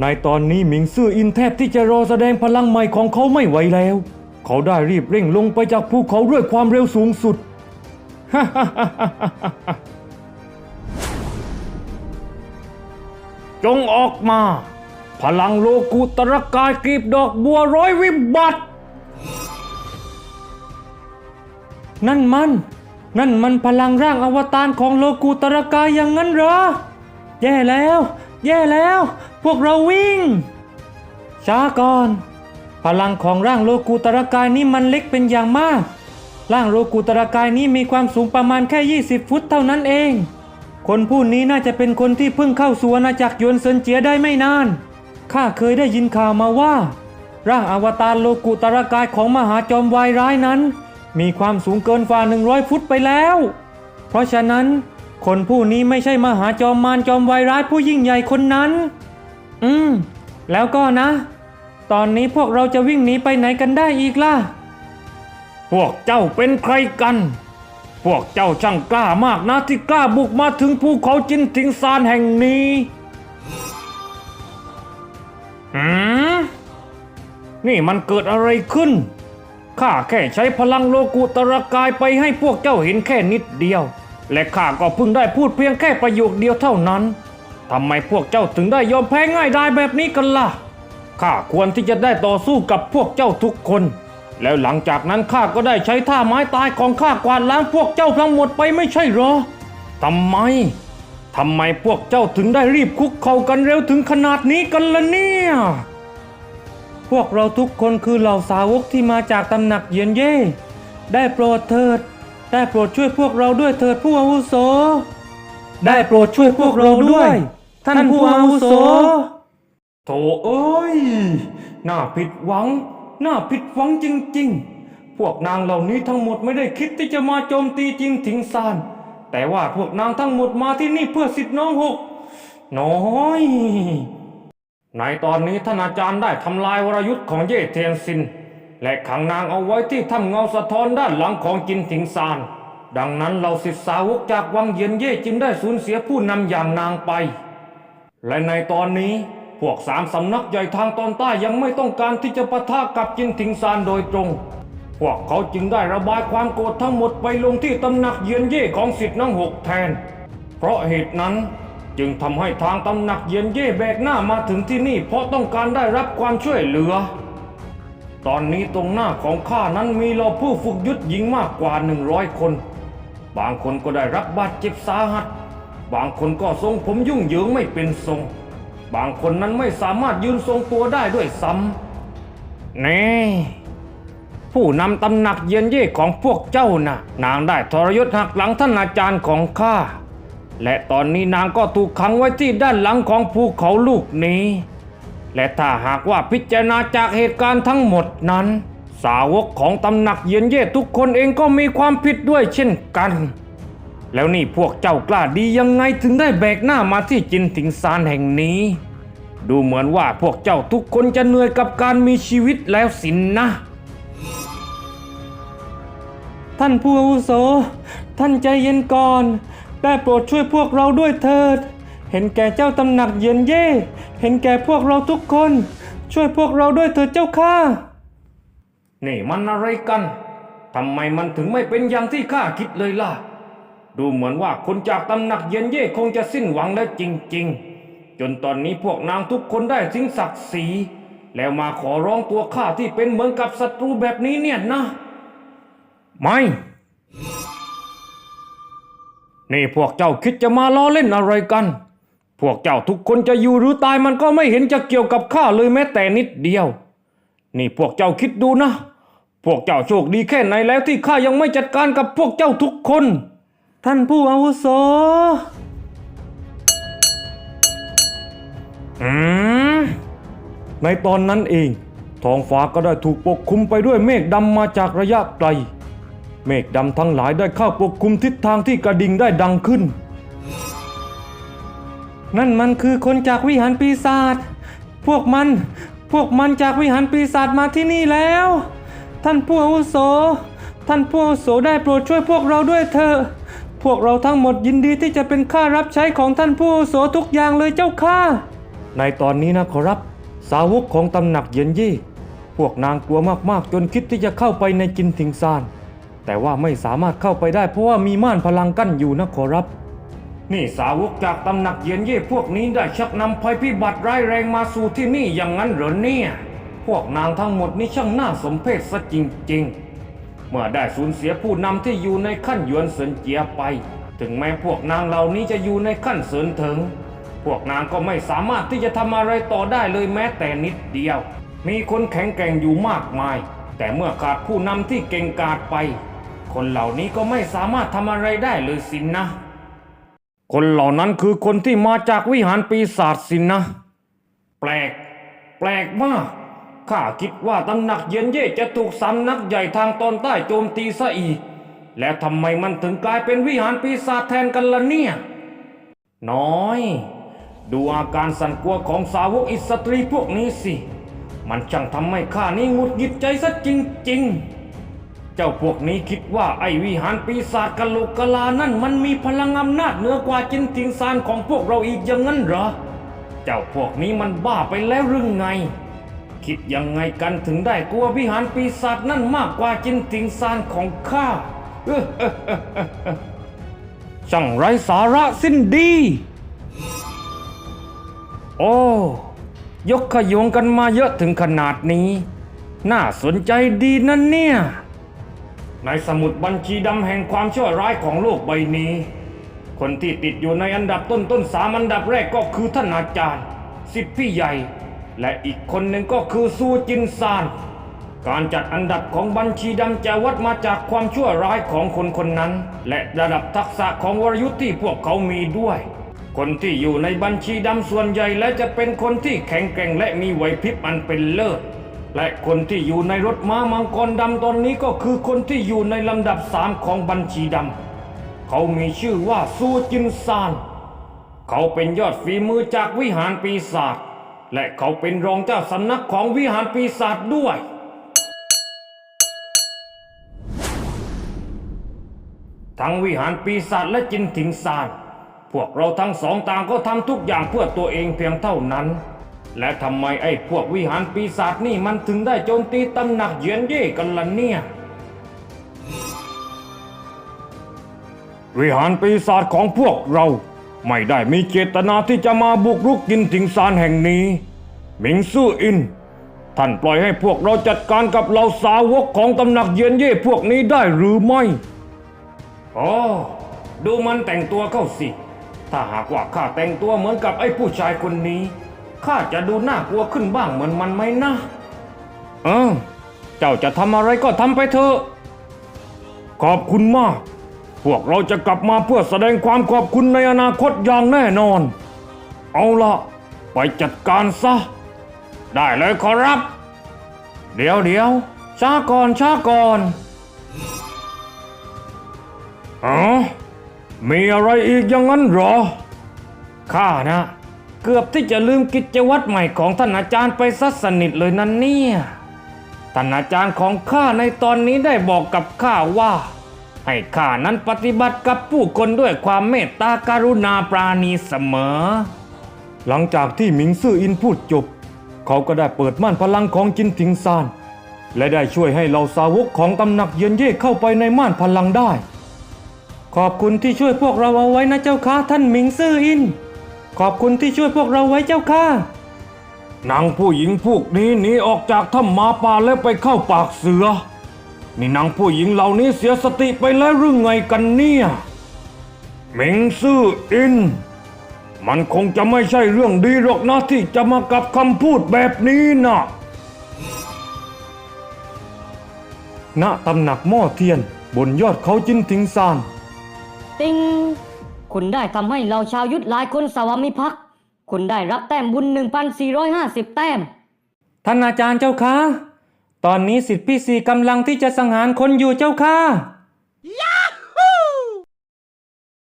ในตอนนี้หมิงซื่ออินแทบที่จะรอแสดงพลังใหม่ของเขาไม่ไหวแล้ว เขาได้รีบเร่งลงไปจากภูเขาด้วยความเร็วสูงสุด จงออกมา พลังโลกุตรกายกรีบดอกบัวร้อยวิบัติ นั่นมัน นั่นมันพลังร่างอวตารของโลกุตรกายอย่างนั้นเหรอ แย่แล้ว แย่แล้ว พวกเราวิ่ง ช้าก่อน พลังของร่างโลกุตรกายนี้มันเล็กเป็นอย่างมาก ร่างโลกุตรกายนี้มีความสูงประมาณแค่ 20 ฟุตเท่านั้นเอง คนผู้นี้น่าจะเป็นคนที่เพิ่งเข้าสู่อาณาจักรยวนเซินเจียได้ไม่นาน ข้าเคยได้ยินข่าวมาว่า ร่างอวตารโลกุตรกายของมหาจอมวายร้ายนั้น มีความสูงเกินฝ่า100 ฟุตไปแล้ว เพราะฉะนั้น คนผู้นี้ไม่ใช่มหาจอมมารจอมวายร้ายผู้ยิ่งใหญ่คนนั้น อืม แล้วก็นะ ตอนนี้พวกเราจะวิ่งหนีไปไหนกันได้อีกล่ะ พวกเจ้าเป็นใครกัน พวกเจ้าช่างกล้ามากนะที่กล้าบุกมาถึงภูเขาจินทิงซานแห่งนี้หืมนี่มันเกิดอะไรขึ้น ข้าแค่ใช้พลังโลกุตรกายไปให้พวกเจ้าเห็นแค่นิดเดียว และข้าก็เพิ่งได้พูดเพียงแค่ประโยคเดียวเท่านั้นทำไมพวกเจ้าถึงได้ยอมแพ้ง่ายได้แบบนี้กันล่ะข้าควรที่จะได้ต่อสู้กับพวกเจ้าทุกคน แล้วหลังจากนั้นข้าก็ได้ใช้ท่าไม้ตายของข้ากวาดล้างพวกเจ้าทั้งหมดไปไม่ใช่หรอทำไมทำไมพวกเจ้าถึงได้รีบคุกเข่ากันเร็วถึงขนาดนี้กันล่ะเนี่ย พวกเราทุกคนคือเหล่าสาวกที่มาจากตำหนักเยียนเย่ ได้โปรดเถิด ได้โปรดช่วยพวกเราด้วยเถิดผู้อาวุโส ได้โปรดช่วยพวกเราด้วย ท่านผู้อาวุโส โถเอ้ย น่าผิดหวัง น่าผิดหวังจริง ๆ พวกนางเหล่านี้ทั้งหมดไม่ได้คิดที่จะมาโจมตีจริงถิงซาน แต่ว่าพวกนางทั้งหมดมาที่นี่เพื่อสิทธิน้องหก น้อยในตอนนี้ท่านอาจารย์ได้ทำลายวรยุทธ์ของเย่เทียนซิน และขังนางเอาไว้ที่ถ้ำเงาสะท้อนด้านหลังของจินถิงซาน ดังนั้นเราศิษย์สาวกจากวังเยียนเย่จึงได้สูญเสียผู้นำอย่างนางไป และในตอนนี้พวกสามสำนักใหญ่ทางตอนใต้ยังไม่ต้องการที่จะปะทะกับจินทิงซานโดยตรง พวกเขาจึงได้ระบายความโกรธทั้งหมดไปลงที่ตำหนักเยียนเย่ของสิทธิน้องหกแทน เพราะเหตุนั้นจึงทำให้ทางตำหนักเยียนเย่แบกหน้ามาถึงที่นี่เพราะต้องการได้รับความช่วยเหลือ ตอนนี้ตรงหน้าของข้านั้นมีเราผู้ฝึกยุทธหญิงมากกว่า 100 คน บางคนก็ได้รับบาดเจ็บสาหัส บางคนก็ทรงผมยุ่งเหยิงไม่เป็นทรง บางคนนั้นไม่สามารถยืนทรงตัวได้ด้วยซ้ำนี่ผู้นำตำหนักเยียนเย่ของพวกเจ้าน่ะ นางได้ทรยศหักหลังท่านอาจารย์ของข้า และตอนนี้นางก็ถูกขังไว้ที่ด้านหลังของภูเขาลูกนี้ และถ้าหากว่าพิจารณาจากเหตุการณ์ทั้งหมดนั้น สาวกของตำหนักเยียนเย่ทุกคนเองก็มีความผิดด้วยเช่นกัน แล้วนี่พวกเจ้ากล้าดียังไงถึงได้แบกหน้ามาที่จินถิงซานแห่งนี้ ดูเหมือนว่าพวกเจ้าทุกคนจะเหนื่อยกับการมีชีวิตแล้วสินนะ ท่านผู้อาวุโส ท่านใจเย็นก่อน ได้โปรดช่วยพวกเราด้วยเถิด เห็นแก่เจ้าตำหนักเย็นเย่ เห็นแก่พวกเราทุกคน ช่วยพวกเราด้วยเถิดเจ้าข้า นี่มันอะไรกัน ทำไมมันถึงไม่เป็นอย่างที่ข้าคิดเลยล่ะ ดูเหมือนว่าคนจากตำหนักเย็นเย่คงจะสิ้นหวังแล้วจริง ๆ จนตอนนี้พวกนางทุกคนได้สิ้งศักดิ์ศรีแล้วมาขอร้องตัวข้าที่เป็นเหมือนกับศัตรูแบบนี้เนี่ยนะ ไม่ นี่พวกเจ้าคิดจะมาล้อเล่นอะไรกัน พวกเจ้าทุกคนจะอยู่หรือตายมันก็ไม่เห็นจะเกี่ยวกับข้าเลยแม้แต่นิดเดียว นี่พวกเจ้าคิดดูนะ พวกเจ้าโชคดีแค่ไหนแล้วที่ข้ายังไม่จัดการกับพวกเจ้าทุกคน ท่านผู้อาวุโส อืม ในตอนนั้นเอง ท้องฟ้าก็ได้ถูกปกคลุมไปด้วยเมฆดำมาจากระยะไกล เมฆดำทั้งหลายได้เข้าปกคลุมทิศทางที่กระดิ่งได้ดังขึ้น นั่นมันคือคนจากวิหารปีศาจ พวกมัน พวกมันจากวิหารปีศาจมาที่นี่แล้ว ท่านผู้อาวุโส ท่านผู้อาวุโสได้โปรดช่วยพวกเราด้วยเถอะ พวกเราทั้งหมดยินดีที่จะเป็นข้ารับใช้ของท่านผู้อาวุโสทุกอย่างเลยเจ้าข้า ในตอนนี้นะขอรับ สาวกของตำหนักเยียนยี่ พวกนางกลัวมากๆ จนคิดที่จะเข้าไปในจินถิงซาน แต่ว่าไม่สามารถเข้าไปได้เพราะว่ามีม่านพลังกั้นอยู่นะขอรับ นี่สาวกจากตำหนักเยียนเย่พวกนี้ได้ชักนำภัยพิบัติร้ายแรงมาสู่ที่นี่อย่างนั้นเหรอเนี่ย พวกนางทั้งหมดนี้ช่างน่าสมเพชซะจริง ๆ เมื่อได้สูญเสียผู้นำที่อยู่ในขั้นยวนเสินเจียไป ถึงแม้พวกนางเหล่านี้จะอยู่ในขั้นเสินเถิง พวกนางก็ไม่สามารถที่จะทำอะไรต่อได้เลยแม้แต่นิดเดียว มีคนแข็งแกร่งอยู่มากมาย แต่เมื่อขาดผู้นำที่เก่งกาจไป คนเหล่านี้ก็ไม่สามารถทำอะไรได้เลยสินนะ คนเหล่านั้นคือคนที่มาจากวิหารปีศาจสินนะ แปลก แปลกมาก ข้าคิดว่าตำหนักเย็นเย่จะถูกสำนักใหญ่ทางตอนใต้โจมตีซะอีก และทำไมมันถึงกลายเป็นวิหารปีศาจแทนกันล่ะเนี่ย น้อย ดูอาการสั่นกลัวของสาวกอิสตรีพวกนี้สิ มันช่างทำให้ข้านี่หงุดหงิดใจซะจริงๆ เจ้าพวกนี้คิดว่าไอ้วิหารปีศาจกะโหลกกะลานั่นมันมีพลังอำนาจเหนือกว่าจินติงซานของพวกเราอีกอย่างนั้นเหรอ เจ้าพวกนี้มันบ้าไปแล้วหรือไง คิดยังไงกันถึงได้กลัววิหารปีศาจนั่นมากกว่าจินติงซานของข้าช่างไร้สาระสิ้นดี โอ้ยกขยงกันมาเยอะถึงขนาดนี้ น่าสนใจดีนั่นเนี่ย ในสมุดบัญชีดำแห่งความชั่วร้ายของโลกใบนี้ คนที่ติดอยู่ในอันดับต้นๆสามอันดับแรกก็คือท่านอาจารย์สิทธิพี่ใหญ่ และอีกคนหนึ่งก็คือซูจินซาน การจัดอันดับของบัญชีดำจะวัดมาจากความชั่วร้ายของคนคนนั้น และระดับทักษะของวรยุทธ์ที่พวกเขามีด้วย คนที่อยู่ในบัญชีดำส่วนใหญ่และจะเป็นคนที่แข็งแกร่งและมีไหวพริบอันเป็นเลิศ และคนที่อยู่ในรถม้ามังกรดำตอนนี้ก็คือคนที่อยู่ในลำดับสามของบัญชีดำ เขามีชื่อว่าซูจินซาน เขาเป็นยอดฝีมือจากวิหารปีศาจ และเขาเป็นรองเจ้าสำนักของวิหารปีศาจด้วย ทั้งวิหารปีศาจและจินถิงซาน พวกเราทั้งสองต่างก็ทำทุกอย่างเพื่อตัวเองเพียงเท่านั้น และทำไมไอ้พวกวิหารปีศาจนี่มันถึงได้โจมตีตำหนักเหยียนเย่กันล่ะเนี่ย วิหารปีศาจของพวกเราไม่ได้มีเจตนาที่จะมาบุกรุกกินถิงซานแห่งนี้หมิงซื่ออิน ท่านปล่อยให้พวกเราจัดการกับเหล่าสาวกของตำหนักเยียนเย่พวกนี้ได้หรือไม่อ๋อดูมันแต่งตัวเข้าสิ ถ้าหากว่าข้าแต่งตัวเหมือนกับไอ้ผู้ชายคนนี้ ข้าจะดูน่ากลัวขึ้นบ้างเหมือนมันไหมนะ เออ เจ้าจะทำอะไรก็ทำไปเถอะ ขอบคุณมาก พวกเราจะกลับมาเพื่อแสดงความขอบคุณในอนาคตอย่างแน่นอน เอาละไปจัดการซะ ได้เลยขอรับ เดี๋ยวเดี๋ยวช้าก่อนช้าก่อนอ๋อมีอะไรอีกอย่างนั้นเหรอ ข้านะ เกือบที่จะลืมกิจวัตรใหม่ของท่านอาจารย์ไปซะสนิทเลยนั่นเนี่ยท่านอาจารย์ของข้าในตอนนี้ได้บอกกับข้าว่า ให้ข้านั้นปฏิบัติกับผู้คนด้วยความเมตตาการุณาปราณีเสมอ หลังจากที่หมิงซื่ออินพูดจบ เขาก็ได้เปิดม่านพลังของจินถิงซาน และได้ช่วยให้เหล่าสาวกของตำหนักเยียนเย่เข้าไปในม่านพลังได้ ขอบคุณที่ช่วยพวกเราเอาไว้นะเจ้าค่ะท่านหมิงซื่ออิน ขอบคุณที่ช่วยพวกเราไว้เจ้าค่ะนางผู้หญิงพวกนี้หนีออกจากถ้ำหมาป่าแล้วไปเข้าปากเสือ นี่นางผู้หญิงเหล่านี้เสียสติไปแล้วหรือไงกันเนี่ยเหมิงซื่ออิน มันคงจะไม่ใช่เรื่องดีหรอกนะที่จะมากับคำพูดแบบนี้นะณตำหนักหม้อเทียนบนยอดเขาจินทิงซาน ติง คุณได้ทำให้เราชาวยุทธหลายคนสวามิภักดิ์คุณได้รับแต้มบุญ 1,450 แต้ม ท่านอาจารย์เจ้าคะ ตอนนี้สิทธิพี่สีกำลังที่จะสังหารคนอยู่เจ้าค่ะ